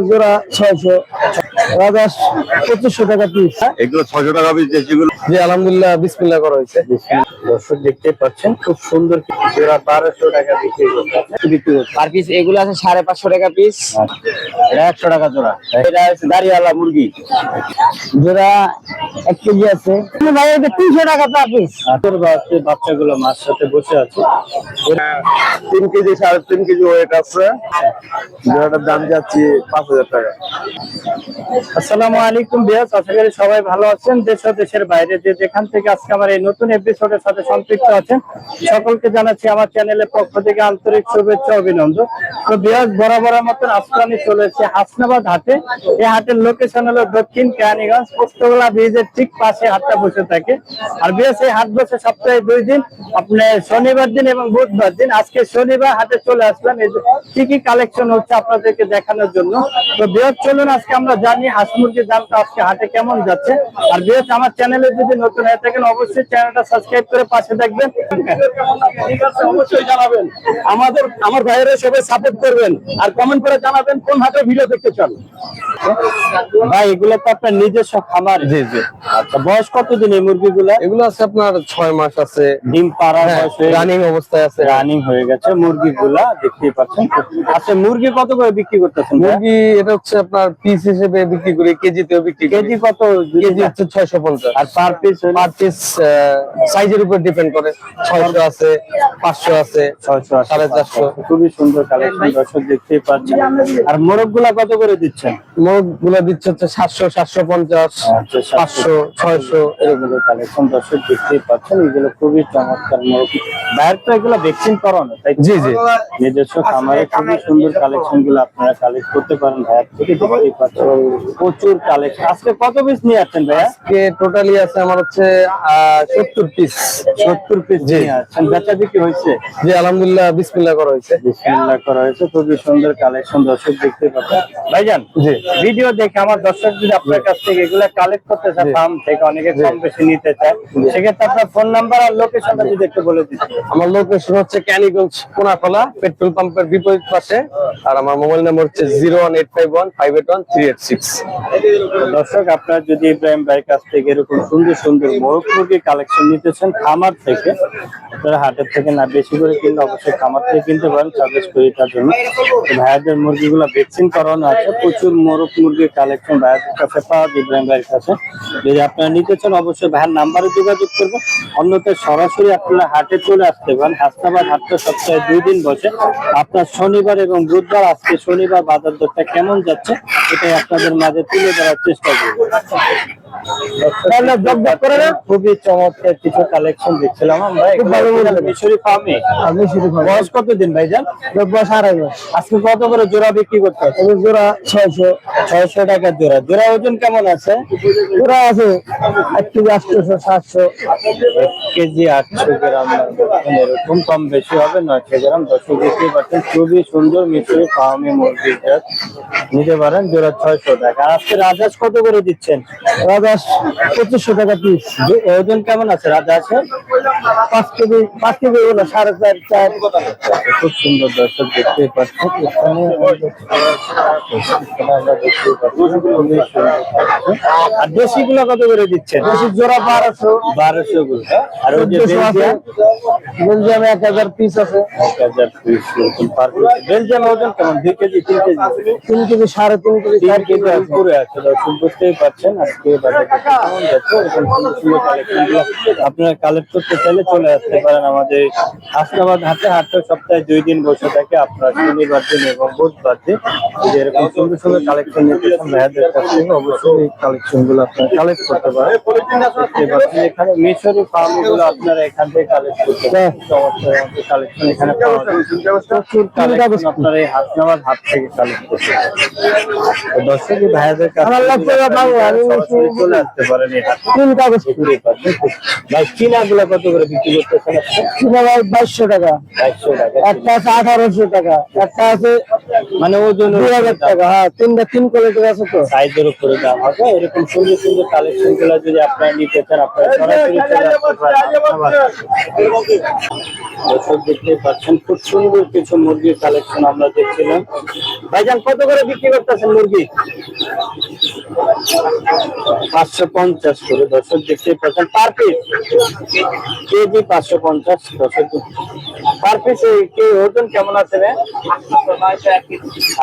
জোড়া ছয়শো রাজা পঁচিশশো টাকা পিস এগুলো ছশো টাকা পিস দেশিগুলো জি আলহামদুলিল্লাহ বিসমিল্লাহ করা হয়েছে। দর্শক দেখতে পাচ্ছেন খুব সুন্দর জোড়া বারোশো টাকা বিক্রি বিক্রি আর পিস এগুলো আছে সাড়ে পাঁচশো টাকা পিস এটা একশো টাকা জোড়া। এটা হচ্ছে দাঁড়িয়ালা মুরগি। জোড়া এক কেজি আছে। ভাই এটা তিনশো টাকা পার পিস বাচ্চা বাচ্চাগুলো মার সাথে বসে আছে। তিন কেজি সাড়ে তিন কেজি ওয়েট আছে। জোড়াটার দাম যাচ্ছে পাঁচ হাজার টাকা। আসসালামু আলাইকুম বিয়াস আশা করি সবাই ভালো আছেন। দেশ দেশের বাইরে যে যেখান থেকে আজকে আমার এই নতুন এপিসোডের সাথে সম্পৃক্ত আছেন, সকলকে জানাচ্ছি আমার চ্যানেলের পক্ষ থেকে আন্তরিক শুভেচ্ছা অভিনন্দন। তো বিয়াস মতন আজকে আমি হাসনাবাদ হাটে। এই হাটের লোকেশন হলো দক্ষিণ পোস্তগোলা ব্রিজের ঠিক পাশে হাটটা বসে থাকে। আর বিয়াস এই হাট বসে সপ্তাহে দুই দিন, আপনার শনিবার দিন এবং বুধবার দিন। আজকে শনিবার হাটে চলে আসলাম। এই কি কি কালেকশন হচ্ছে আপনাদেরকে দেখানোর জন্য। তো বৃহৎ চলুন আজকে আমরা জানি হাঁস মুরগির দামটা আজকে হাটে কেমন যাচ্ছে? আর আমার চ্যানেলে যদি নতুন হয়ে থাকেন অবশ্যই চ্যানেলটা সাবস্ক্রাইব করে পাশে দেখবেন। অবশ্যই জানাবেন। আমাদের আমার ভাইয়েরা সবাই সাপোর্ট করবেন। আর কমেন্ট করে জানাবেন কোন হাটে ভিডিও দেখতে চান। ভাই এগুলো তো আপনার নিজস্ব খামার। জি জি। আচ্ছা বয়স কতদিন এই মুরগিগুলা? এগুলো আছে আপনার ছয় মাস আছে। ডিম পাড়া বয়সে রানিং অবস্থায় আছে। রানিং হয়ে গেছে মুরগিগুলা দেখতেই পাচ্ছেন। আচ্ছা মুরগি কত করে বিক্রি করতেছেন মুরগি এটা হচ্ছে আপনার পিস হিসেবে বিক্রি করি কেজিতেও বিক্রি কেজি কত? কেজি হচ্ছে ছয়শো পঞ্চাশ। আর পার পিস পার পিস সাইজের উপর ডিপেন্ড করে। ছয়শো আছে পাঁচশো আছে ছয়শো সাড়ে চারশো। খুবই সুন্দর কালেকশন দর্শক দেখতেই পাচ্ছেন। আর মোরগগুলা কত করে দিচ্ছেন? মোটগুলো দিচ্ছে হচ্ছে সাতশো সাতশো পঞ্চাশ আচ্ছা, পাঁচশো ছয়শো। এগুলো কালেকশন দর্শক দেখতেই পাচ্ছেন। এগুলো খুবই চমৎকার মোরগ বাইরে তো এগুলো ভ্যাকসিন করানো তাই জি জি। নিজস্ব খামারে খুবই সুন্দর কালেকশনগুলো আপনারা কালেক্ট করতে পারেন ভাইয়ার থেকে দেখতেই পাচ্ছেন। প্রচুর কালেকশন আজকে কত পিস নিয়ে আসছেন ভাইয়া? আজকে টোটালি আছে আমার হচ্ছে সত্তর পিস সত্তর পিস নিয়ে আসছেন। বেচা বিক্রি হয়েছে? জি আলহামদুলিল্লাহ বিসমিল্লাহ করা হয়েছে। বিসমিল্লাহ করা হয়েছে। খুবই সুন্দর কালেকশন দর্শক দেখতে পাচ্ছেন। ভাইজান জি। ভিডিও দেখে আমার দর্শক যদি আপনার কাছ থেকে এগুলা কালেক্ট করতে চায় ফার্ম থেকে অনেকে কম বেশি নিতে চায় সেক্ষেত্রে আপনার ফোন নাম্বার আর লোকেশনটা যদি একটু বলে দিচ্ছি আমার লোকেশন হচ্ছে ক্যানিগঞ্জ কোনাখোলা পেট্রোল পাম্পের বিপরীত পাশে। আর আমার মোবাইল নাম্বার হচ্ছে zero one eight five one five eight one three eight six দর্শক, আপনারা যদি ইব্রাহিম ভাইয়ের কাছ থেকে এরকম সুন্দর সুন্দর মুরগি কালেকশন নিতেছেন খামার থেকে, আপনারা হাটের থেকে না বেশি করে কিনলে অবশ্যই খামার থেকে কিনতে পারেন সাজেস্ট করি তার জন্য। ভাইয়াদের মুরগিগুলো ভ্যাকসিন করানো আছে, প্রচুর মোরগ মুরগির কালেকশন ভাইয়াদের কাছে পাওয়া ইব্রাহিম ভাইয়ের কাছে। যদি আপনারা নিতে চান, অবশ্যই ভাইয়ের নাম্বারে যোগাযোগ করবেন। অন্যথায় সরাসরি আপনারা হাটে চলে আসতে পারেন। হাসনাবাদ হাটটা সপ্তাহে দুই দিন বসে। আপনার শনিবার এবং বুধবার, আজকে শনিবার বাজার দরটা কেমন যাচ্ছে, এটাই আপনাদের মাঝে তুলে ধরার চেষ্টা করব। খুবই চমৎকার কিছু কালেকশন দেখছিলাম আমরা। খুব ভালো এগুলো বললেন। মিশরি ফার্মে। আমি শুরু করব বয়স কতদিন ভাইজান? বয়স আড়াই মাস আজকে কত করে জোড়া বিক্রি করতে হবে এবার জোড়া ছয়শো। ছয়শো টাকা জোড়া। জোড়া ওজন কেমন আছে? জোড়া আছে এক কেজি আটশোশো সাতশো। এক কেজি আটশো গ্রাম। এরকম কম বেশি হবে নয়শো গ্রাম। দশশো পাচ্ছেন খুবই সুন্দর মিশরি ফার্মে মুরগির। নিতে পারেন জোড়া ছয়শো টাকা। আজকে রাজাস কত করে দিচ্ছেন? রাজা পঁচিশশো টাকা পিস ওজন কেমন আছে? পাঁচ কেজি পাঁচ কেজি সাড়ে চার চার। খুব সুন্দর দর্শক দেখতে পাচ্ছেন। এখানে আর দেশি গুলো কত করে দিচ্ছেন? দেশি জোড়া বারোশো। বারোশো গুলো আর ওই যে চোদ্দশো আছে। বেলজিয়াম? এক হাজার পিস আছে। এক হাজার পিস। বেলজিয়াম ওজন কেমন? দুই কেজি তিন কেজি? তিন কেজি সাড়ে তিন কেজি চার কেজি আছে। আছে দর্শক বুঝতেই পারছেন আজকে আপনারা কালেক্ট করতে চাইলে চলে আসতে পারেন আমাদের হাসনাবাদ হাটে। হাটটা সপ্তাহে দুই দিন বসে থাকে। আপনার শনিবার দিন এবং বুধবার দিন যদি এরকম সুন্দর সুন্দর কালেকশন নিতে চান ভাইয়াদের কাছ থেকে অবশ্যই এই কালেকশনগুলো আপনারা কালেক্ট করতে পারেন। এখানে মিশরি ফার্মগুলো আপনারা এখান থেকে কালেক্ট করতে পারেন। কালেকশন এখানে পাওয়া যায়। আপনারা এই হাসনাবাদ হাট থেকে কালেক্ট করতে পারেন। দর্শক ভাইয়াদের কাছে চলে আসতে পারেন তিন কাগজ পাচ্ছেন ভাই চিনা গুলো কত করে বিক্রি করতেছেন? ভাই বাইশশো টাকা। বাইশশো টাকা। একটা আছে আঠারোশো টাকা একটা আছে মানে ওজন দুই হাজার টাকা। হ্যাঁ তিনটা তিন কোয়ালিটির আছে তো। সাইজের উপরে দাম হবে। এরকম সুন্দর সুন্দর কালেকশনগুলো যদি আপনারা নিতে চান আপনারা সরাসরি চলে আসতে পারেন। দেখতে পাচ্ছেন খুব সুন্দর কিছু মুরগির কালেকশন আমরা দেখছিলাম। ভাইজান কত করে বিক্রি করতেছেন মুরগি? পাঁচশো পঞ্চাশ করে দর্শক দেখতে পাচ্ছেন। পার পিস কেজি পাঁচশো পঞ্চাশ দর্শক পার পিস কে ওজন কেমন আছে রে?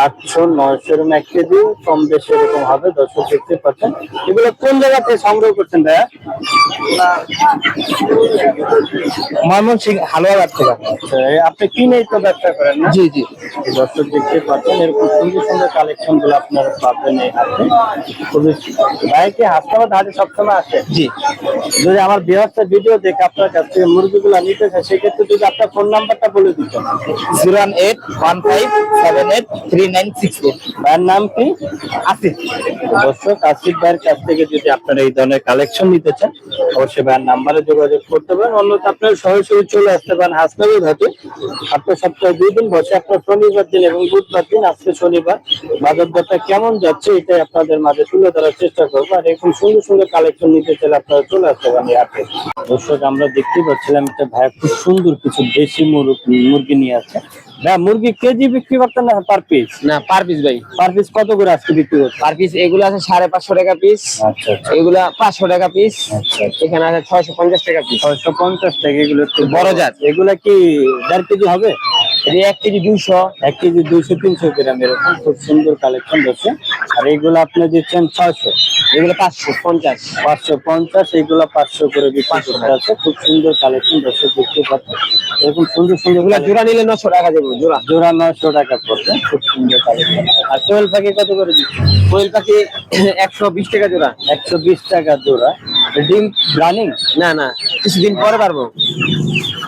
আটশো নয়শো এরকম এক কেজি কম বেশি এরকম হবে দর্শক দেখতে পাচ্ছেন। এগুলো কোন জায়গা থেকে সংগ্রহ করছেন ভাইয়া? ময়মনসিং হালুয়াঘাট থেকে। আচ্ছা এই আপনি কিনেই তো ব্যবসা করেন না? জি জি। দর্শক দেখতে পাচ্ছেন এরকম সুন্দর সুন্দর কালেকশনগুলো আপনারা পাবেন এই হাতে খুবই ভাই কি হাসপাতাল হাটে সবসময় আসে। জি। যদি আমার ভিডিও দেখে আপনার কাছ থেকে মুরগিগুলো নিতে চায় সেক্ষেত্রে যদি আপনার ফোন নাম্বারটা বলে দিতেন zero one eight one five seven eight three nine six eight. নাম কি? আসিফ। দর্শক আসিফ ভাইয়ের কাছ থেকে যদি আপনারা এই ধরনের কালেকশন নিতে চান অবশ্যই ভাইয়ের নাম্বারে যোগাযোগ করতে পারেন। অন্যথা আপনারা সরাসরি চলে আসতে পারেন হাসপাতাল ঘাটে। আপনার সপ্তাহে দুই দিন বসে আপনার শনিবার দিন এবং বুধবার দিন আজকে শনিবার। বাজার দরটা কেমন যাচ্ছে এটাই আপনাদের মাঝে তুলে ধরার চেষ্টা করব। আর এরকম সুন্দর সুন্দর কালেকশন নিতে চাইলে আপনারা চলে আসতে পারেন হাটে দর্শক আমরা দেখতেই পাচ্ছিলাম একটা ভাই খুব সুন্দর কিছু দেশি মুরগি মুরগি নিয়ে আসছে। মুরগি কেজি বিক্রি করতেন না পার পিস না পার পিস ভাই। পার পিস কত করে আজকে বিক্রি করছে? পার পিস এগুলো আছে সাড়ে পাঁচশো টাকা পিস আচ্ছা আচ্ছা। এগুলা পাঁচশো টাকা পিস আচ্ছা এখানে আছে ছয়শো পঞ্চাশ টাকা পিস ছয়শো পঞ্চাশ টাকা এগুলো একটু বড়। জাত। এগুলা কি দেড় কেজি হবে? এটা এক কেজি দুইশো এক কেজি দুইশো তিনশো গ্রাম এরকম খুব সুন্দর কালেকশন রয়েছে। আর এগুলো আপনি দিচ্ছেন ছয়শো। এগুলো পাঁচশো পঞ্চাশ। পাঁচশো পঞ্চাশ এগুলো পাঁচশো করে বিক্রি করতে আছে। খুব সুন্দর কালেকশন রয়েছে দেখতে পাচ্ছেন। এরকম সুন্দর সুন্দর এগুলা জোড়া নিলে নশো টাকা দেবো জোড়া। জোড়া নয়শো টাকা পড়বে খুব সুন্দর কালেকশন আর কোয়েল পাখি কত করে দিচ্ছেন? কোয়েল পাখি একশো বিশ টাকা জোড়া। একশো বিশ টাকা জোড়া। ডিম রানিং? না না কিছুদিন পরে পারব।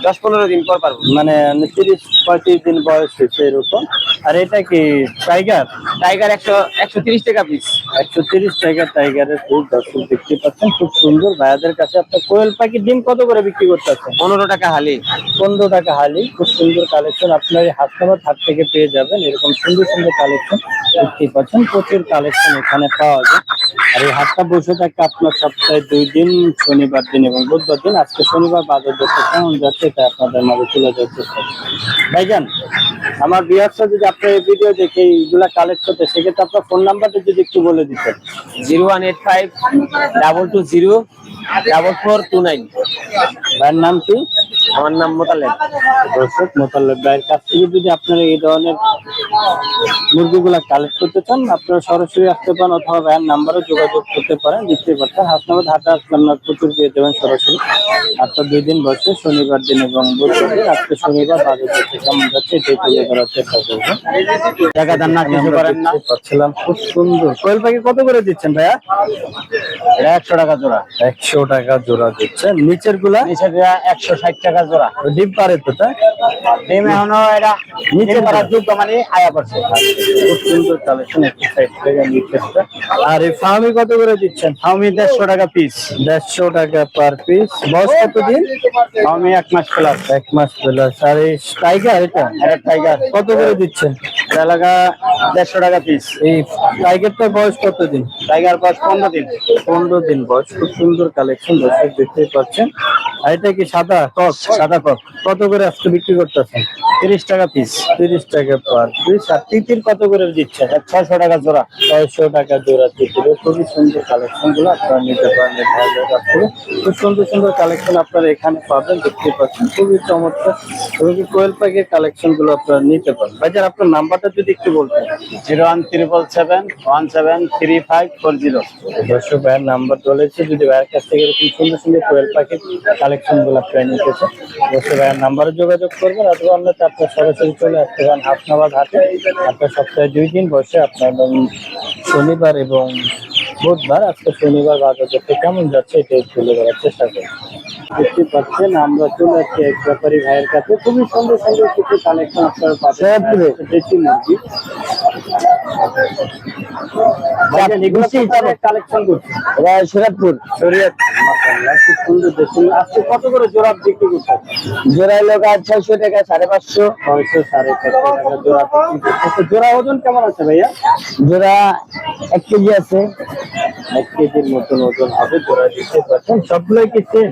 দশ পনেরো দিন পর পারব। মানে তিরিশ পঁয়ত্রিশ দিন বয়স হয়েছে এরকম। আর এটা কি টাইগার টাইগার একশো একশো তিরিশ টাকা পিস একশো তিরিশ টাকা টাইগারের ফুল দর্শক দেখতে পাচ্ছেন খুব সুন্দর। ভাইয়াদের কাছে আপনার কোয়েল পাখি ডিম কত করে বিক্রি করতে পনেরো টাকা হালি। পনেরো টাকা হালি খুব সুন্দর কালেকশন আপনার হাসপাতাল হাট থেকে পেয়ে যাবেন এরকম সুন্দর সুন্দর কালেকশন দেখতে পাচ্ছেন প্রচুর কালেকশন এখানে পাওয়া যায়। আর এই হাটটা বসে থাকে আপনার সপ্তাহে দুই দিন শনিবার দিন এবং বুধবার দিন। আজকে শনিবার বাজার দরটা কেমন যাচ্ছে এটা আপনাদের মাঝে তুলে দেওয়ার চেষ্টা ভাইজান আমার বিহারটা যদি আপনার এই ভিডিও দেখে এইগুলা কালেক্ট করতে সেক্ষেত্রে আপনার ফোন নাম্বারটা যদি একটু বলে দিতেন। Zero one eight five double two zero double four two nine. ভাইয়ের নাম কি? আমার নাম মোতালেব। দর্শক মোতাল্লেব ভাইয়ের কাছ থেকে যদি আপনারা এই ধরনের মুরগিগুলা কালেক্ট করতে চান আপনারা সরাসরি আসতে পারেন অথবা ভাইয়ের নাম্বারও যোগাযোগ করতে পারেন। দিতে পারতেন হাসনাবাদ হাটে আপনার প্রচুর পেয়ে যাবেন সরাসরি। আপনার দুই দিন বসে শনিবার দিন এবং বুধবার আজকে শনিবার বাজার যাচ্ছে এটাই তুলে ধরার চেষ্টা করব। জায়গা দান না কিছু করেন না। পাচ্ছিলাম খুব সুন্দর। কোয়েল পাখি কত করে দিচ্ছেন ভাইয়া? এটা একশো টাকা জোড়া। একশো টাকা জোড়া দিচ্ছেন নিচেরগুলা? একশো ষাট টাকা জোড়া। ডিম পারে তো তাই? ডিম এখনও এটা নিচে করার যোগ্য মানে আয়া পড়ছে। খুব সুন্দর কালেকশন আর এই ফার্মি কত করে দিচ্ছেন? ফার্মি দেড়শো টাকা পিস দেড়শো টাকা পার পিস বয়স কত দিন ফার্মি এক মাস প্লাস এক মাস প্লাস আর এই টাইগার এটা এটা টাইগার কত করে দিচ্ছেন? এলাকা দেড়শো টাকা পিস এই টাইগারটার বয়স কত দিন টাইগার বয়স পনেরো দিন। পনেরো দিন বয়স খুব সুন্দর কালেকশন দর্শক দেখতেই পাচ্ছেন। আর এটা কি সাদা কক সাদা কক কত করে আজকে বিক্রি করতেছেন? তিরিশ টাকা পিস তিরিশ টাকা পার পিস আর তিতির কত করে দিচ্ছেন? ছয়শো টাকা জোড়া। ছয়শো টাকা জোড়া তিতির। খুবই সুন্দর কালেকশনগুলো আপনারা নিতে পারেন ভাইদের কাছ থেকে খুব সুন্দর সুন্দর কালেকশন আপনারা এখানে পাবেন দেখতে পাচ্ছেন। খুবই চমৎকার। এবং কোয়েল পাখির কালেকশনগুলো আপনারা নিতে পারেন। ভাইজান আপনার নাম্বারটা যদি একটু বলতেন। Zero one triple seven one seven three five four zero. দর্শক ভাইয়ের নাম্বার বলেছে। যদি ভাইয়ের কাছ থেকে এরকম সুন্দর সুন্দর কোয়েল পাখির কালেকশনগুলো আপনারা নিতে চান অবশ্যই ভাইয়ের নাম্বারে যোগাযোগ করবেন। অথবা অন্যথা আপনার সরাসরি চলে আসতে পারেন হাসনাবাদ হাটে। আপনার সপ্তাহে দুই দিন বসে আপনার শনিবার এবং বুধবার আজকে শনিবার বাজার করতে কেমন যাচ্ছে এটা তুলে ধরার চেষ্টা করি দেখতে পাচ্ছেন আমরা চলে যাচ্ছি এক ব্যাপারী ভাইয়ের কাছে। খুবই সুন্দর সুন্দর কিছু কালেকশন আপনারা দেশি মুরগি। কালেকশন করছে। এটা সিরাজপুর শরীয়ত মাশাআল্লাহ, খুব সুন্দর দেশি আজকে কত করে জোড়া বিক্রি করছে জোড়াই লোক আর ছয়শো টাকা সাড়ে পাঁচশো। ছয়শো সাড়ে টাকা জোড়া। আচ্ছা, জোড়া ওজন কেমন আছে ভাইয়া? জোড়া এক কেজি আছে। এক কেজির মতন ওজন হবে জোড়া দিতে পারছেন। সবগুলোই কি সেম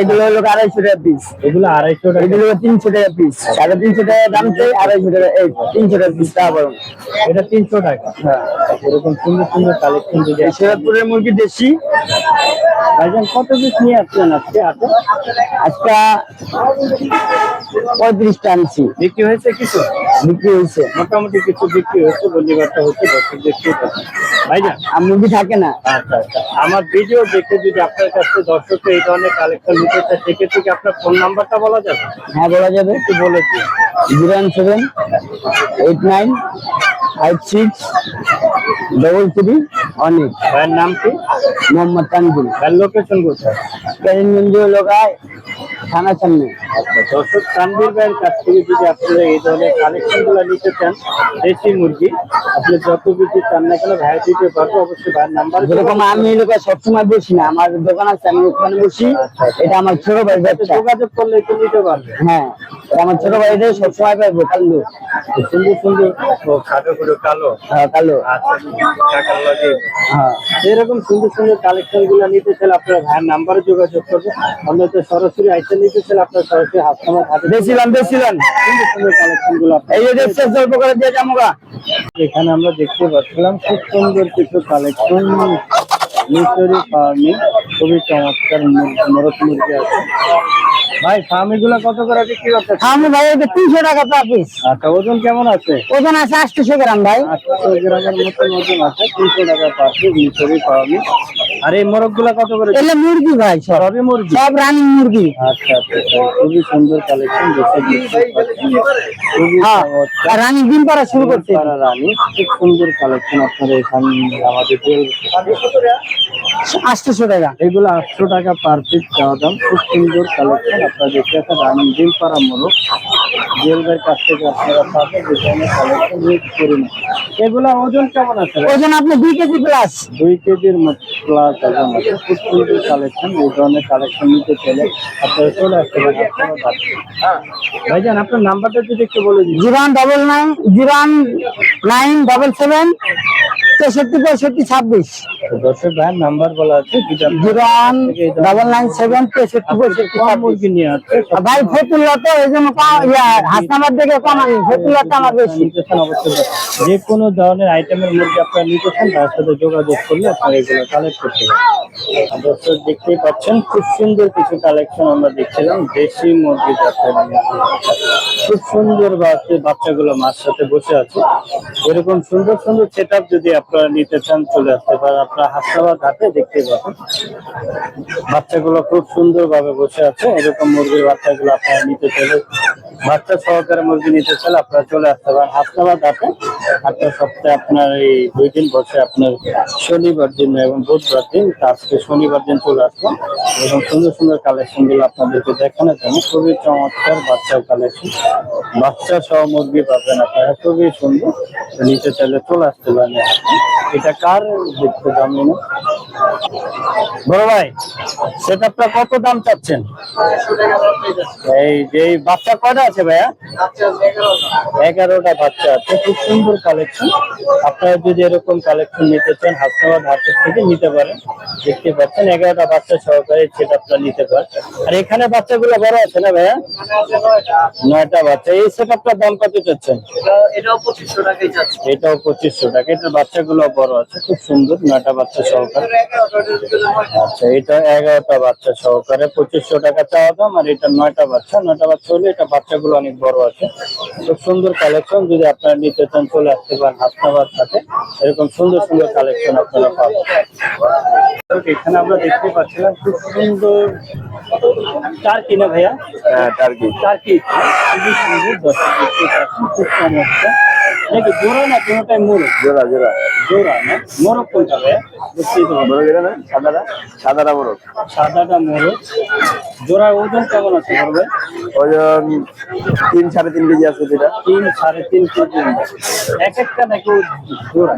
এগুলো হলো আড়াইশো টাকা পিস এগুলো আড়াইশো টাকা। এগুলো তিনশো টাকা পিস সাড়ে তিনশো টাকা দাম চাই আড়াইশো টাকা এই তিনশো টাকা পিস তা বরং এটা তিনশো টাকা। হ্যাঁ। এরকম সুন্দর সুন্দর কালেকশন যদি এই শিরোদপুরের মুরগি দেশি। ভাইজান কত পিস নিয়ে আসছেন আজকে আচ্ছা আজকে পঁয়ত্রিশটা আনছি। বিক্রি হয়েছে কিছু? বিক্রি হয়েছে। মোটামুটি কিছু বিক্রি হচ্ছে বন্দিবারটা হচ্ছে দর্শক দেখতে ভাইজান। আর মুরগি থাকে না। আচ্ছা আচ্ছা। আমার ভিডিও দেখে যদি আপনার কাছে দর্শক এই ধরনের কালেকশন নিতে চায় সেক্ষেত্রে কি আপনার ফোন নাম্বারটা বলা যাবে? হ্যাঁ বলা যাবে। একটু বলে দিন। Zero one seven eight nine five six double three অনেক ভাইয়ের নাম কি? মোহাম্মদ তানজিল ভাইয়ের লোকেশন কোথায়? লোকায় থানা সামনে। আচ্ছা দর্শক তানভীর ভাইয়ের কাছ থেকে যদি আপনারা এই ধরনের কালেকশনগুলো নিতে চান দেশি মুরগি আপনি যত কিছু চান না কেন ভাই দিতে পারব অবশ্যই ভাইয়ের নাম্বার যেরকম আমি লোকায় সবসময় বসি না আমার দোকান আছে আমি ওখানে বসি এটা আমার ছোট ভাই যোগাযোগ করলে একটু নিতে পারবে। হ্যাঁ। আমার ছোট ভাই দিয়ে সবসময় পাইবো কালু। সুন্দর সুন্দর। ও খাটো খাটো কালো? হ্যাঁ কালু। আচ্ছা লাগে। হ্যাঁ এরকম সুন্দর সুন্দর কালেকশনগুলো নিতে চাইলে আপনার ভাইয়ের নাম্বারে যোগাযোগ করবে অন্যত সরাসরি আইসা নিতে চাইলে আপনার সরাসরি হাত আমার হাতে বেছিলাম বেছিলাম সুন্দর সুন্দর কালেকশনগুলো এই যে দেখছেন জল্প করে দিয়ে যাব গা। এখানে আমরা দেখতে পাচ্ছিলাম খুব সুন্দর কিছু কালেকশন মিশরি ফার্মিং খুবই চমৎকার মুরগি আছে। ভাই ফার্মি গুলো কত করে বিক্রি করতে আমি ভাই এটা তিনশো টাকা পার পিস আচ্ছা ওজন কেমন আছে? ওজন আছে আটশোশো গ্রাম ভাই। আটশো গ্রামের মতন ওজন আছে তিনশো টাকা পার পিস মিশরি ফার্মি। আর এই কত করে এগুলো মুরগি ভাই সব। সবই মুরগি? সব রানিং মুরগি। আচ্ছা আচ্ছা আচ্ছা। খুবই সুন্দর কালেকশন দেখতে খুবই হ্যাঁ আর রানিং ডিম পাড়া শুরু পাড়া রানী খুব সুন্দর কালেকশন আপনারা এখানে আমাদের আটশোশো টাকা। এগুলো আটশো টাকা পার পিস চাওয়া দাম খুব সুন্দর কালেকশন আপনারা দেখতে পাচ্ছেন রানিং ডিম পাড়া মোরগ কাছ থেকে আপনারা পাবেন ডিজাইনের কালেকশন ইউজ করি না ওজন কেমন আছে ওজন আপনি দুই কেজি প্লাস দুই কেজির মতো প্লাস ওজন আছে। খুব সুন্দর কালেকশন এই ধরনের কালেকশন নিতে চাইলে আপনারা চলে আসতে পারেন ভাইজান আপনার নাম্বারটা যদি একটু বলে দিন। Zero one double nine zero one nine double seven তেষট্টি পঁয়ষট্টি ছাব্বিশ। দর্শক ভাইয়ের নাম্বার বলা আছে zero one double nine seven তেষট্টি পঁয়ষট্টি মুরগি নিয়ে আর ভাই ফতুল্লা তো এই জন্য নাম্বার দেখে কম আমি ফতুল্লাটা আমার বেশি। যে কোনো ধরনের আইটেমের মধ্যে আপনারা নিতেছেন তার সাথে যোগাযোগ করলে আপনারা এগুলো কালেক্ট করতে পারেন দর্শক দেখতেই পাচ্ছেন খুব সুন্দর কিছু কালেকশন আমরা দেখছিলাম দেশি মুরগি মুরগি। খুব সুন্দর বাচ্চা বাচ্চাগুলো মার সাথে বসে আছে। এরকম সুন্দর সুন্দর সেট যদি আপনারা নিতে চান, চলে আসতে পারেন। আপনারা হাসনাবাদ হাতে দেখতে পাবেন। বাচ্চাগুলো খুব সুন্দর ভাবে বসে আছে। এরকম মুরগির বাচ্চাগুলো আপনারা নিতে চাইলে, বাচ্চা সহকারে মুরগি নিতে চাইলে আপনারা চলে আসতে পারেন। হাসনাবাদ হাটে হাটটা সপ্তাহে আপনার এই দুই দিন বসে আপনার শনিবার দিন এবং বুধবার দিন আজকে শনিবার দিন চলে আসব। এবং সুন্দর সুন্দর কালেকশনগুলো আপনাদেরকে দেখানোর জন্য খুবই চমৎকার বাচ্চার কালেকশন বাচ্চা সহ মুরগি পাবেন আপনারা। খুবই সুন্দর। নিতে চাইলে চলে আসতে পারেন। এটা কার দেখতে না বড় ভাই সেটআপটা কত দাম চাচ্ছেন? এই যে বাচ্চা কয়টা আছে ভাইয়া? এগারোটা বাচ্চা আছে খুব সুন্দর কালেকশন আপনারা যদি এরকম কালেকশন নিতে চান হাসনাবাদ হাটের থেকে নিতে পারেন। দেখতে পাচ্ছেন এগারোটা বাচ্চা সহকারে সেটআপটা নিতে পারেন। আর এখানে বাচ্চাগুলো বড় আছে না ভাইয়া? নয়টা বাচ্চা। এই সেটআপটার দাম কত চাচ্ছেন? এটাও পঁচিশশো যাচ্ছে এটাও পঁচিশশো টাকা। এটার বাচ্চাগুলো বড় আছে খুব সুন্দর নয়টা বাচ্চা সহকারে। আচ্ছা এটা এগারোটা বাচ্চা সহকারে পঁচিশশো টাকা চাওয়া দাম আর এটা নয়টা বাচ্চা। নয়টা বাচ্চা হলে এটা বাচ্চাগুলো অনেক বড় আছে। খুব সুন্দর কালেকশন যদি আপনারা নিতে চান চলে আসতে পারেন হাসনাবাদ সাথে এরকম সুন্দর সুন্দর কালেকশন আপনারা পাবেন। এখানে আমরা দেখতে পাচ্ছিলাম খুব সুন্দর। চার কিনা ভাইয়া? হ্যাঁ টার্কি টার্কি খুবই সুন্দর পাচ্ছেন খুব চমৎকার নাকি জোড়া না কোনোটাই মোরগ জোড়া জোড়া। না মোরগ কোনটা ভাইয়া? না সাদাটা? সাদাটা বড় সাদাটা মোরগ। জোড়ার ওজন কেমন আছে ওজন তিন সাড়ে তিন কেজি আছে যেটা তিন সাড়ে তিন কেজি। এক একটা নাকি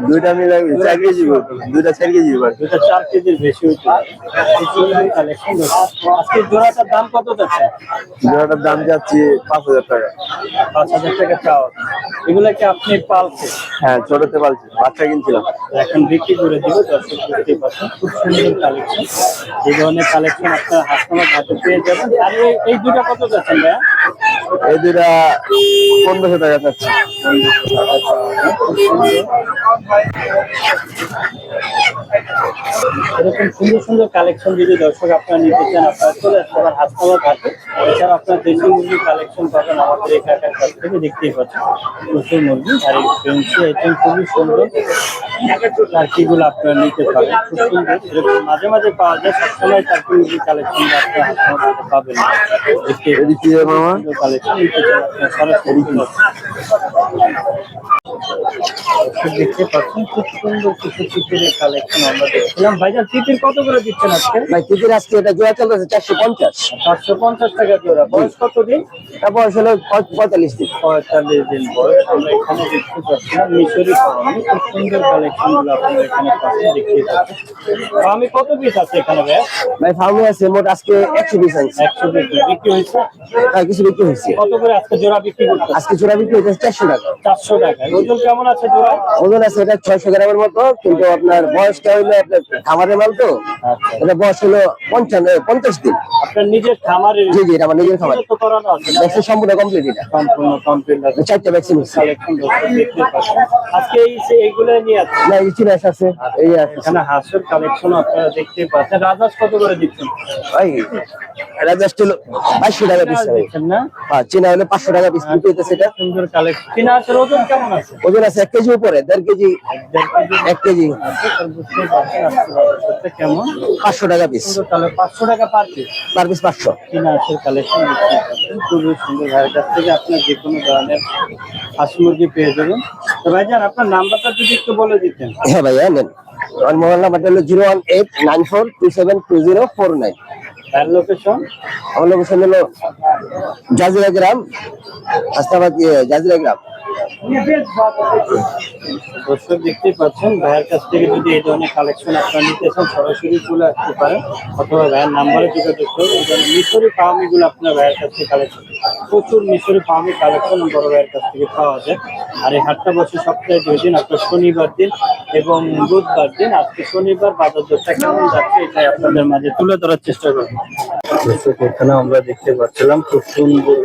দুইটা মিলে চার কেজি দুইটা চার কেজি চার কেজির বেশি হচ্ছে আজকে জোড়াটার দাম কত যাচ্ছে? জোড়াটার দাম যাচ্ছে পাঁচ হাজার টাকা। পাঁচ হাজার টাকা চাও এগুলা কি আপনি পালছে হ্যাঁ ছোটতে পালছি বাচ্চা কিনছিলাম। এখন বিক্রি করে দিব দর্শক বুঝতে পারছেন খুব সুন্দর কালেকশন। এই ধরনের কালেকশন আপনার হাসপাতাল হাতে পেয়ে যাবেন। আর এই- দুটা কত যাচ্ছেন ভাইয়া? এই দুটা পনেরোশো টাকা চাচ্ছি এরকম সুন্দর সুন্দর কালেকশন যদি দর্শক আপনারা নিতে চান আপনারা চলে আসতে পারেন হাসপাতাল ঘাটে। এছাড়া আপনার দেশি মুরগির কালেকশন পাবেন আমাদের এই কাকার কাছ থেকে দেখতেই পাচ্ছেন। প্রচুর মুরগি আর এই ফ্রেন্সি আইটেম খুবই সুন্দর। টার্কিগুলো আপনারা নিতে পারেন খুব সুন্দর। এরকম মাঝে মাঝে পাওয়া যায় সবসময় টার্কি মুরগির কালেকশন আপনারা হাসপাতাল ঘাটে পাবেন। কালেকশন নিতে চান আপনারা সরাসরি দেখতে পাচ্ছেন খুব সুন্দর কিছু চিত্রের কালেকশন আমরা দেখছিলাম ভাইজান চিত্র কত করে দিচ্ছেন আজকে? ভাই তিতির আজকে এটা জোড়া চলতেছে চারশো পঞ্চাশ। চারশো পঞ্চাশ টাকা জোড়া। বয়স কত দিন? তারপর আসলে পঁয়তাল্লিশ দিন। পঁয়তাল্লিশ দিন বয়স। আমরা এখানে দেখতে পাচ্ছিলাম মিশরি ফার্মে। খুব সুন্দর কালেকশনগুলো আপনারা এখানে পাচ্ছেন দেখতে পাচ্ছেন আমি কত পিস আছে এখানে ভাই ভাই ফার্মে আছে মোট আজকে একশো পিস একশো পিস বিক্রি হয়েছে? আর কিছু বিক্রি হয়েছে। কত করে আজকে জোড়া বিক্রি করতে আজকে জোড়া বিক্রি হয়েছে চারশো টাকা। চারশো টাকা। ওজন কেমন আছে জোড়া ওজন আছে এটা ছয়শো গ্রামের মতো কিন্তু আপনার বয়সটা হইল আপনার খামারের মাল তো? আচ্ছা। এটা বয়স হলো পঞ্চান্ন পঞ্চাশ দিন। আপনার নিজের খামারের জি জি আমার নিজের খামার। ভ্যাকসিন সম্পূর্ণ কমপ্লিট এটা। সম্পূর্ণ কমপ্লিট চারটা ভ্যাকসিন কালেকশন আজকে এই এইগুলো নিয়ে আছে? না এই চিনাস আছে এই এখানে হাঁসের কালেকশন আপনারা দেখতে পাচ্ছেন। রাজাস কত করে দিচ্ছেন? ভাই হলো বাইশশো টাকা পিস না? হ্যাঁ চীনা হলো পাঁচশো টাকা পিস বিক্রি সুন্দর কালেকশন হাঁসের ওজন কেমন আছে? ওজন আছে এক কেজি উপরে দেড় দেড় কেজি। এক কেজি। কেমন পাঁচশো টাকা পিস তাহলে পাঁচশো টাকা পার পিস পার পিস পাঁচশো। কিনা কালেকশন খুবই সুন্দর ভাইয়ের কাছ থেকে আপনার যে কোনো ধরনের হাঁস মুরগি পেয়ে যাবেন। তো ভাইজান আপনার নাম্বারটা যদি একটু বলে দিতেন। হ্যাঁ ভাইয়া নেন। আমার মোবাইল নাম্বারটা হলো zero one eight nine four two seven two zero four nine. তার লোকেশন আমার লোকেশন হলো জাজিরা গ্রাম হাসনাবাদ ইয়ে, জাজিরা গ্রাম। দর্শক দেখতেই পাচ্ছেন, ভাইয়ের কাছ থেকে যদি এই ধরনের কালেকশন আপনারা নিতে চান, সরাসরি চলে আসতে পারেন, অথবা ভাইয়ের নাম্বারে যোগাযোগ করুন। ধরনের মিশরি ফার্মি গুলো আপনার ভাইয়ের কাছ থেকে কালেকশন প্রচুর মিশরি ফার্মি কালেকশন বড় ভাইয়ের কাছ থেকে পাওয়া যায়। আর এই হাটটা বসে সপ্তাহে দুই দিন আপনার শনিবার দিন এবং বুধবার দিন, আজকে শনিবার বাজার দরটা কেমন যাচ্ছে এটাই আপনাদের মাঝে তুলে ধরার চেষ্টা করব। এখানে আমরা দেখতে পাচ্ছিলাম খুব সুন্দর।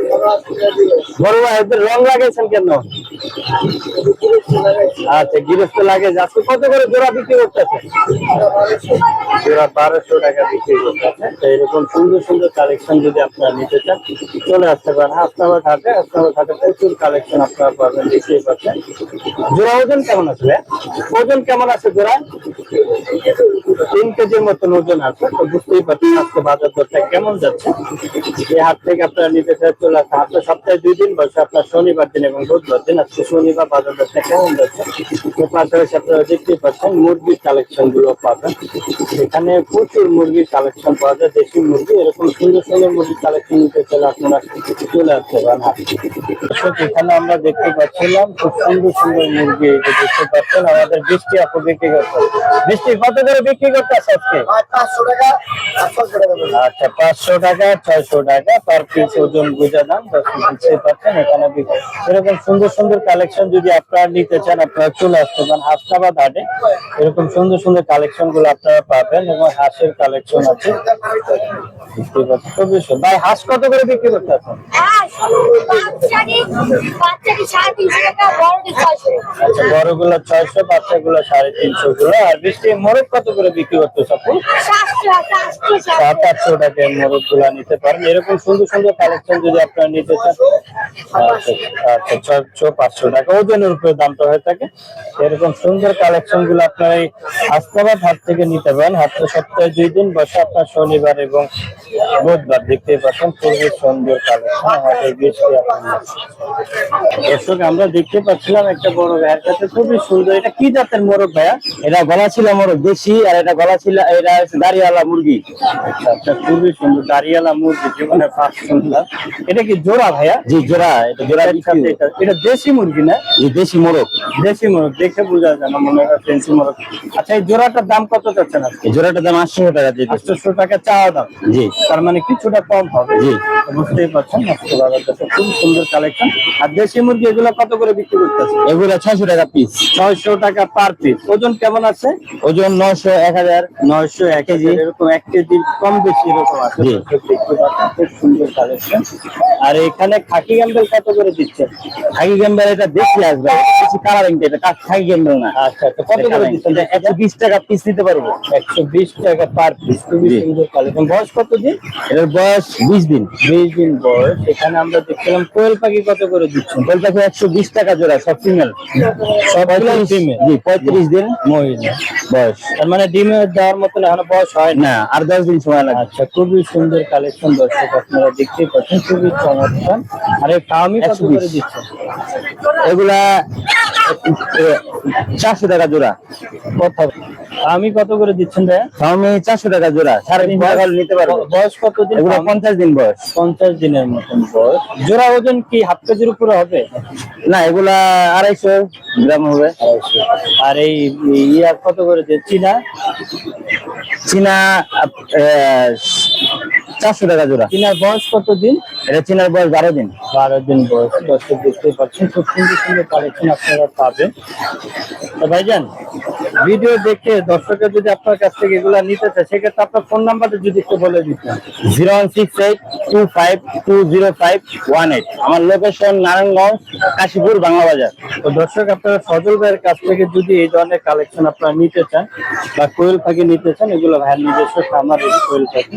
আচ্ছা বারোশো টাকা বিক্রি এরকম সুন্দর সুন্দর কালেকশন যদি আপনারা নিতে চান, চলে আসতে পারেন। হাটে প্রচুর কালেকশন আপনারা পাবেন, দেখতেই পাচ্ছেন। জোড়া ওজন কেমন আসলে? ওজন কেমন আছে জোড়া তিন কেজির মতন ওজন আছে, তো বুঝতেই পারছেন আজকে বাজার দরটা কেমন যাচ্ছে। এই হাট থেকে আপনারা নিতে চান চলে আসেন আপনার সপ্তাহে দুই দিন বসে আপনার শনিবার দিন এবং বুধবার দিন। আজকে শনিবার বাজার দরটা কেমন যাচ্ছে? এর পাশাপাশি আপনারা দেখতেই পাচ্ছেন, মুরগির কালেকশনগুলো পাবেন। এখানে প্রচুর মুরগির কালেকশন পাওয়া যায়, দেশি মুরগি, এরকম সুন্দর সুন্দর মুরগির কালেকশন নিতে চাইলে আপনারা চলে আসতে পারেন এখানে আমরা দেখতে পাচ্ছিলাম খুব সুন্দর সুন্দর মুরগি দেখতে পাচ্ছেন, আমাদের বৃষ্টি আপু বিক্রি করছে বৃষ্টি কত করে বিক্রি করতে আজকে? আচ্ছা পাঁচশো টাকা ছয়শো টাকা পার পিস ওজন বুঝে দাম বুঝতেই পারছেন এখানে এরকম সুন্দর সুন্দর কালেকশন যদি আপনারা নিতে চান আপনারা চলে আসতে পারেন হাসনাবাদ হাটে। এরকম সুন্দর সুন্দর কালেকশনগুলো আপনারা পাবেন এবং হাঁসের কালেকশন আছে। ভাই হাঁস কত করে বিক্রি করতে আছেন বড়টি ছয়শো আচ্ছা বড়গুলো ছয়শো বাচ্চাগুলো সাড়ে তিনশো গুলো। বৃষ্টি, মোরগ কত করে বিক্রি গুলা সুন্দর সুন্দর কালেকশন আচ্ছা আচ্ছা টাকা ওজনের উপরে হয়ে থাকে। এরকম সুন্দর কালেকশনগুলো আপনারা এই আস্তাবাদ হাট থেকে নিতে পারেন। হাটটা সপ্তাহে দুই দিন বসে আপনার শনিবার এবং বুধবার দেখতে পাচ্ছেন, খুবই সুন্দর কালেকশন বৃষ্টি আপনার আমরা দেখতে পাচ্ছিলাম একটা বড় ভাইয়ের কাছে, খুবই সুন্দর। এটা কি জাতের মোরগ ভাইয়া? এটা গলা ছিল মোরগ দেশি আর এটা গলা ছিল এটা দাঁড়িয়ে দাঁড়িয়ালা মুরগি। আচ্ছা আচ্ছা খুবই সুন্দর দাঁড়িয়ালা মুরগি জীবনে ফার্স্ট শুনলাম। এটা কি জোড়া ভাইয়া? জি জোড়া এটা জোড়া এটা- দেশি মুরগি না? এই দেশি মোরগ। দেশি মোরগ দেখে বোঝা যায় না মনে হয় ফেন্সি মোরগ। আচ্ছা এই জোড়াটার দাম কত চাচ্ছেন আপনি এই জোড়াটার দাম আটশো টাকা যেটা আটশোশো টাকা চাওয়া দাম। জি। তার মানে কিছুটা কম হবে। জি। বুঝতেই পারছেন খুব সুন্দর কালেকশন আর দেশি মুরগি এগুলো কত করে বিক্রি করতেছে এগুলো ছয়শো টাকা পিস ছয়শো টাকা পার পিস ওজন কেমন আছে? ওজন নশো এক হাজার। নয়শো এক কেজি। এরকম এক কেজি কম বেশি এরকম আছে। সুন্দর কালেকশন আর এখানে খাকি গ্যাম্বেল কত করে দিচ্ছেন খাকি গেম্বেল এটা দেশি আসবে। কালারিং এটা খাকি গেম্বেল না? আচ্ছা আচ্ছা কত করে দিচ্ছেন একশো বিশ টাকা পিস নিতে পারব। একশো বিশ টাকা পার পিস খুবই সুন্দর কালেকশন বয়স কত দিন? এটার বয়স বিশ দিন। বিশ দিন বয়স। এখানে আমরা দেখছিলাম কোয়েল পাখি কত করে দিচ্ছেন কোয়েল পাখি একশো বিশ টাকা জোড়া সব ফিমেল সবগুলো female? জি পঁয়ত্রিশ দিন? মহিলা বয়স। তার মানে ডিমে দেওয়ার মতন এখনও বয়স হয় না। আর দশ দিন সময় লাগবে আচ্ছা খুবই সুন্দর কালেকশন দর্শক আপনারা দেখতেই পাচ্ছেন খুবই চমৎকার। আর এই ফার্মি কত করে দিচ্ছেন এগুলা চারশো টাকা জোড়া। কথা আমি কত করে দিচ্ছেন ভাইয়া? আমি চারশো টাকা জোড়া। সাড়ে তিন টাকা নিতে পারব। বয়স কত দিন এগুলো পঞ্চাশ দিন বয়স। পঞ্চাশ দিনের মতন বয়স। জোড়া ওজন কি হাফ কেজির উপরে হবে? না এগুলা আড়াইশো গ্রাম হবে। আর এই ইয়ার কত করে যে চীনা? চীনা চারশো টাকা জোড়া। চীনার বয়স কত দিন এটা চীনার বয়স বারো দিন। বারো দিন বয়স দর্শক দেখতে পাচ্ছেন খুব সুন্দর সুন্দর কালেকশন আপনারা পাবেন। তো ভাইজান ভিডিও দেখে দর্শকের যদি আপনার কাছ থেকে এগুলা নিতে চায় সেক্ষেত্রে আপনার ফোন নাম্বারটা যদি একটু বলে দিতেন। Zero one six eight two five two zero five one eight. আমার লোকেশন নারায়ণগঞ্জ কাশীপুর বাংলা বাজার। তো দর্শক আপনারা সজল ভাইয়ের কাছ থেকে যদি এই ধরনের কালেকশন আপনারা নিতে চান বা কোয়েল পাখি নিতে চান এগুলো ভাইয়ের নিজস্ব খামার কোয়েল পাখি।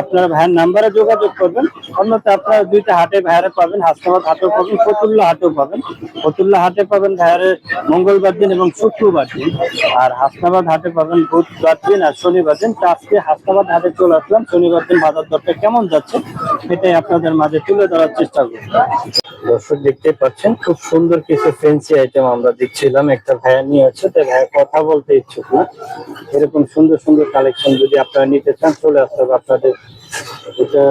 আপনারা ভাইয়ের নাম্বারে যোগাযোগ করবেন অন্যথা আপনারা দুইটা হাটে ভাইয়ারে পাবেন, হাসনাবাদ হাটেও পাবেন, ফতুল্লা হাটেও পাবেন। ফতুল্লা হাটে পাবেন ভাইয়ারে মঙ্গলবার দিন এবং শুক্রবার দিন। আর হাসনাবাদ হাটে পাবেন বুধবার দিন আর শনিবার দিন। তো আজকে হাসনাবাদ হাটে চলে আসলাম। শনিবার দিন বাজার দরটা কেমন যাচ্ছে, সেটাই আপনাদের মাঝে তুলে ধরার চেষ্টা করব। দর্শক দেখতে পাচ্ছেন, খুব সুন্দর কিছু ফেন্সি আইটেম আমরা দেখছিলাম একটা ভাইয়া নিয়ে আছে তাই ভাইয়া কথা বলতে ইচ্ছুক না। এরকম সুন্দর সুন্দর কালেকশন যদি আপনারা নিতে চান, চলে আসতে হবে আপনাদের এটা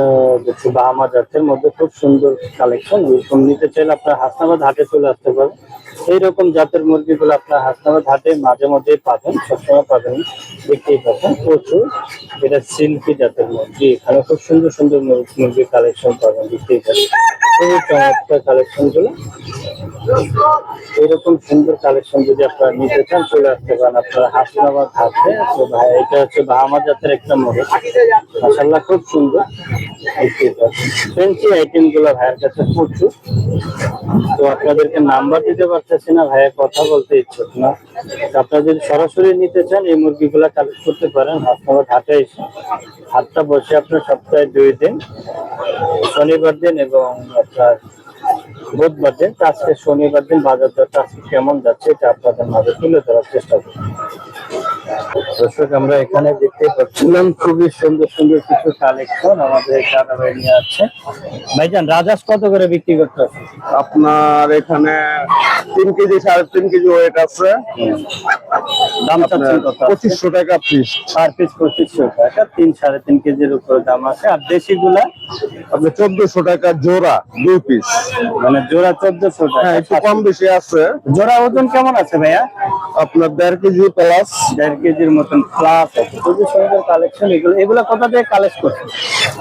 দেখছি বাহামা জাতের মধ্যে খুব সুন্দর কালেকশন নিতে চাইলে আপনার হাসনাবাদ হাটে চলে আসতে পারেন। এইরকম জাতের মুরগিগুলো আপনার হাসনাবাদ হাটে মাঝে মধ্যে পাবেন, সবসময় পাবেন, দেখতেই পাবেন প্রচুর। এটা সিল্কি জাতের মুরগি। এখানে খুব সুন্দর সুন্দর মুরগি- মুরগির কালেকশন পাবেন, দেখতেই পাবেন খুবই চমৎকার কালেকশনগুলো এরকম সুন্দর কালেকশন যদি আপনারা নিতে চান, চলে আসতে পারেন আপনারা হাসনাবাদ হাটে। তো ভাই, এটা হচ্ছে বাহামা জাতের একটা মুরগি। মাসাল্লাহ খুব সুন্দর ফ্রেন্সি আইটেমগুলো ভাইয়ের কাছে প্রচুর। তো আপনাদেরকে নাম্বার দিতে পারতেছি না ভাইয়া কথা বলতে ইচ্ছুক না। আপনারা যদি সরাসরি নিতে চান, এই মুরগিগুলা কালেক্ট করতে পারেন। হাসনাবাদ হাটে এসে, হাটটা বসে আপনার সপ্তাহে দুই দিন, শনিবার দিন এবং আপনার বুধবার দিন। আজকে শনিবার দিন বাজার দরটা কেমন যাচ্ছে, এটা আপনাদের মাঝে তুলে ধরার চেষ্টা করব। দর্শক আমরা এখানে দেখতে পাচ্ছিলাম খুবই সুন্দর সুন্দর কিছু কালেকশন আমাদের দাদা ভাই নিয়ে আছে। ভাইজান রাজাস কত করে বিক্রি করতে হবে? আপনার এখানে তিন কেজি সাড়ে তিন কেজি ওয়েট আছে। দাম চাচ্ছেন কত পঁচিশশো টাকা পিস পার পিস পঁচিশশো টাকা তিন সাড়ে তিন কেজির উপরে দাম আছে। আর দেশিগুলা? আপনার চোদ্দশো টাকা জোড়া দুই পিস মানে জোড়া চোদ্দশো হ্যাঁ টাকা একটু কম বেশি আছে। জোড়া ওজন কেমন আছে ভাইয়া? আপনার দেড় কেজি প্লাস দেড় কেজির মতন প্লাস আছে। খুবই সুন্দর কালেকশন এগুলো এগুলো কোথা থেকে কালেক্ট করছেন?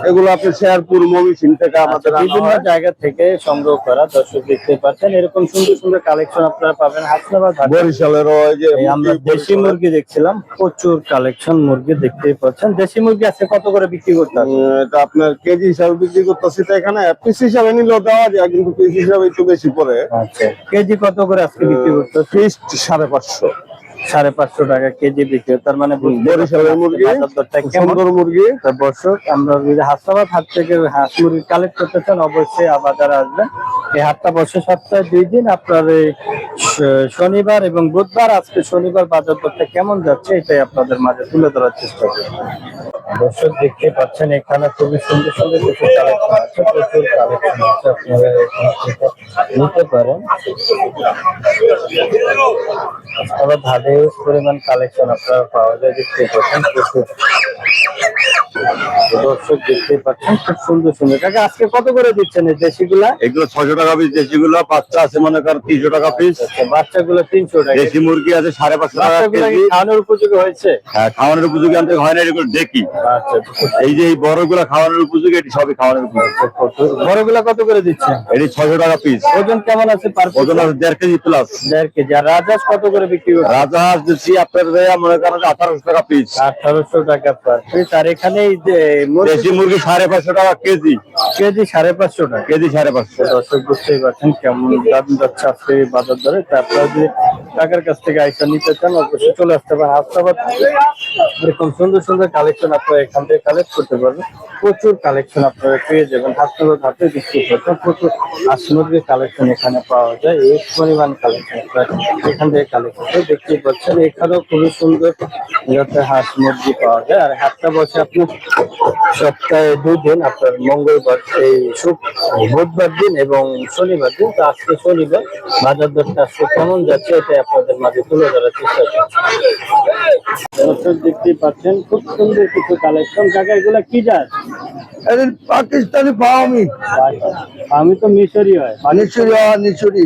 এগুলো আপনি শেয়ারপুর মমিসিং থেকে আমাদের বিভিন্ন জায়গা থেকে সংগ্রহ করা দর্শক দেখতে পাচ্ছেন। এরকম সুন্দর সুন্দর কালেকশন আপনারা পাবেন হাসনাবাদ বরিশালের ওই যে আমরা দেশি মুরগি দেখছিলাম প্রচুর কালেকশন মুরগি দেখতেই পাচ্ছেন। দেশি মুরগি আছে কত করে বিক্রি করতে এটা আপনার কেজি হিসাবে বিক্রি করতেছি তো এখানে। পিস হিসাবে নিলেও দেওয়া যায় কিন্তু পিস হিসাবে একটু বেশি পড়ে। আচ্ছা কেজি কত করে আজকে বিক্রি করতে? ফিস্ট সাড়ে পাঁচশো। সাড়ে পাঁচশো টাকা কেজি বিক্রি তার মানে বরিশালের মুরগি বাজার দরটা সুন্দর মুরগি। দর্শক আমরা যদি হাসনাবাদ হাট থেকে হাঁস মুরগি কালেক্ট করতে চান অবশ্যই বাজারে আসবেন এই হাটটা বসে সপ্তাহে দুই দিন আপনার এই শনিবার এবং বুধবার আজকে শনিবার বাজার দরটা কেমন যাচ্ছে এটাই আপনাদের মাঝে তুলে ধরার চেষ্টা করি দর্শক দেখতে পাচ্ছেন এখানে খুবই সুন্দর সুন্দর কিছু কালেকশন আছে প্রচুর কালেকশন আছে আপনারা নিতে পারেন। আবার পরিমাণ কালেকশন আপনারা পাওয়া যায় দেখতে পাচ্ছেন দর্শক দেখতে পাচ্ছেন খুব সুন্দর সুন্দর। কাকা আজকে কত করে দিচ্ছেন এই দেশিগুলা? এগুলো ছয়শো টাকা পিস দেশিগুলো বাচ্চা আছে মনে করেন তিনশো টাকা পিস বাচ্চাগুলো তিনশো টাকা। দেশি মুরগি আছে সাড়ে পাঁচশো টাকা খাওয়ানোর উপযোগী হয়েছে? হ্যাঁ খাওয়ানোর উপযোগী আনতে হয় না এগুলো দেখি। আচ্ছা এই যে এই বড়গুলো খাওয়ানোর উপযোগী এটি সবই খাওয়ানোর উপযোগী। বড়গুলা কত করে দিচ্ছেন? এটি ছয়শো টাকা পিস ওজন কেমন আছে পার ওজন আছে দেড় কেজি প্লাস দেড় কেজি। আর রাজাস কত করে বিক্রি করছে রাজা হাঁস দিচ্ছি আপনার মনে করেন আঠারোশো টাকা পিস আঠারোশো টাকা পার পিস আর এখানে এই যে মুরগি দেশি মুরগি সাড়ে পাঁচশো টাকা কেজি। কেজি সাড়ে পাঁচশো টাকা। কেজি সাড়ে পাঁচশো দর্শক বুঝতেই পারছেন কেমন দাম যাচ্ছে আজকে বাজার দরে। তা আপনারা যদি টাকার কাছ থেকে আইসা নিতে চান অবশ্যই চলে আসতে পারেন। হাসপাবাদ এরকম সুন্দর সুন্দর কালেকশন আপনারা এখান থেকে কালেক্ট করতে পারবেন। প্রচুর কালেকশন আপনারা পেয়ে যাবেন। হাসপাবাদ হাতে বিক্রি করছেন প্রচুর হাঁস মুরগির কালেকশন এখানে পাওয়া যায়। এই পরিমাণ কালেকশন এখান থেকে কালেকশন দেখতেই পাচ্ছেন। এখানেও খুবই সুন্দর যাতে হাঁস মুরগি পাওয়া যায়। আর হাটটা বসে আপনার সপ্তাহে দুই দিন আপনার মঙ্গলবার এই বুধবার দিন এবং শনিবার দিন। তো আজকে শনিবার বাজার দরটা আজকে কেমন যাচ্ছে এটাই আপনাদের মাঝে তুলে ধরার চেষ্টা করছি। দেখতেই পাচ্ছেন খুব সুন্দর কিছু কালেকশন কাকা এগুলা কি পাকিস্তানি আমি তো মিশরি হয়। নিচুরি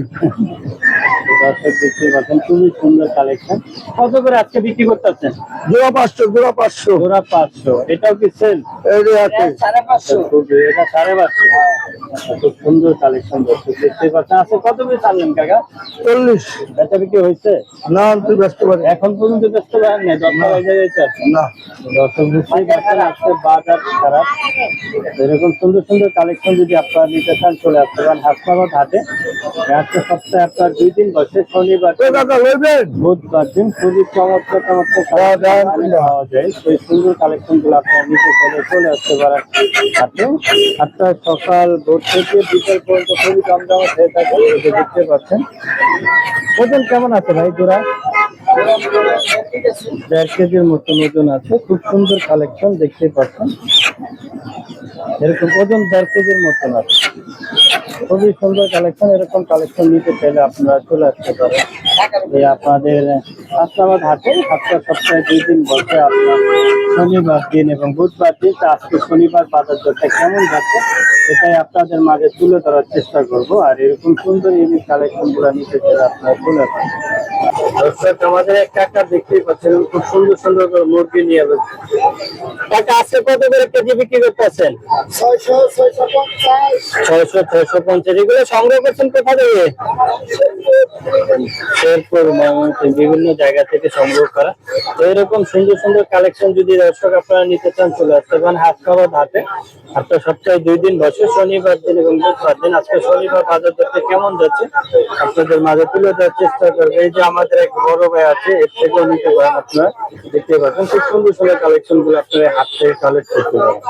দর্শক দেখতেই পাচ্ছেন খুবই সুন্দর কালেকশন কত করে আজকে বিক্রি করতেছেন? জোড়া পাঁচশো জোড়া পাঁচশো। জোড়া পাঁচশো। এটাও কি সেল? আছে। সাড়ে পাঁচশো। এটা সাড়ে পাঁচশো। আচ্ছা, সুন্দর কালেকশন দেখতে পাচ্ছেন। আচ্ছা কত পিস আনলেন কাকা? চল্লিশ। বেচা বিক্রি হয়েছে? না তুই ব্যস্ত পারি এখন পর্যন্ত ব্যস্ত পারেন নাই দশ টাকা যাইতে না। দর্শক বুঝতেই পারছেন আজকে বাজার খারাপ। এরকম সুন্দর সুন্দর কালেকশন যদি আপনারা নিতে চান চলে আসতে পারেন হাসপাবাদ হাটে। আজকে সপ্তাহে আপনার দুই দিন বসে শনিবার বুধবার দিন খুবই চমৎকার চমৎকার পাওয়া যায়। সেই সুন্দর কালেকশনগুলো আপনারা নিতে চলে চলে আসতে পারেন হাটে। আপনার সকাল ভোর থেকে বিকেল পর্যন্ত খুবই কম দামে হয়ে থাকে দেখতে পাচ্ছেন। ওজন কেমন আছে ভাই জোড়া? দেড় কেজির মতন ওজন আছে, খুব সুন্দর কালেকশন দেখতে পাচ্ছেন। এরকম ওজন দেড় কেজির মতন আছে। খুবই সুন্দর কালেকশন এরকম কালেকশন নিতে চাইলে আপনারা চলে আসতে পারেন। এই আপনাদের হাসনাবাদ হাটে সপ্তাহে সপ্তাহে দুই দিন বসে আপনার শনিবার দিন এবং বুধবার দিন আজকে শনিবার বাজার দরটা কেমন যাচ্ছে, এটাই আপনাদের মাঝে তুলে ধরার চেষ্টা করব। আর এরকম সুন্দর ইউনিক কালেকশনগুলো নিতে চাইলে আপনারা চলে আসেন দর্শক আমাদের এক কাকা দেখতেই পাচ্ছেন খুব সুন্দর সুন্দর করে মুরগি নিয়ে যাচ্ছে কাকা আজকে কত করে কেজি বিক্রি করতেছেন? ছয়শো ছয়শো ছয়শো ছয়শো পঞ্চাশ। এগুলো সংগ্রহ করছেন কোথা থেকে? শেরপুর ময়মনসিংহ বিভিন্ন জায়গা থেকে সংগ্রহ করা। এরকম সুন্দর সুন্দর কালেকশন যদি দর্শক আপনারা নিতে চান চলে আসতে পারেন হাটখাবাদ হাতে আপনার সপ্তাহে দুই দিন বসে শনিবার দিন এবং বুধবার দিন। আজকে শনিবার বাজার ধরতে কেমন যাচ্ছে? আপনাদের মাঝে তুলে দেওয়ার চেষ্টা করবে। এই যে আমাদের এক বড় ভাই আছে, এর থেকেও নিতে পারেন আপনারা। দেখতে পাচ্ছেন খুব সুন্দর সুন্দর কালেকশনগুলো আপনারা হাত থেকে কালেক্ট করতে পারেন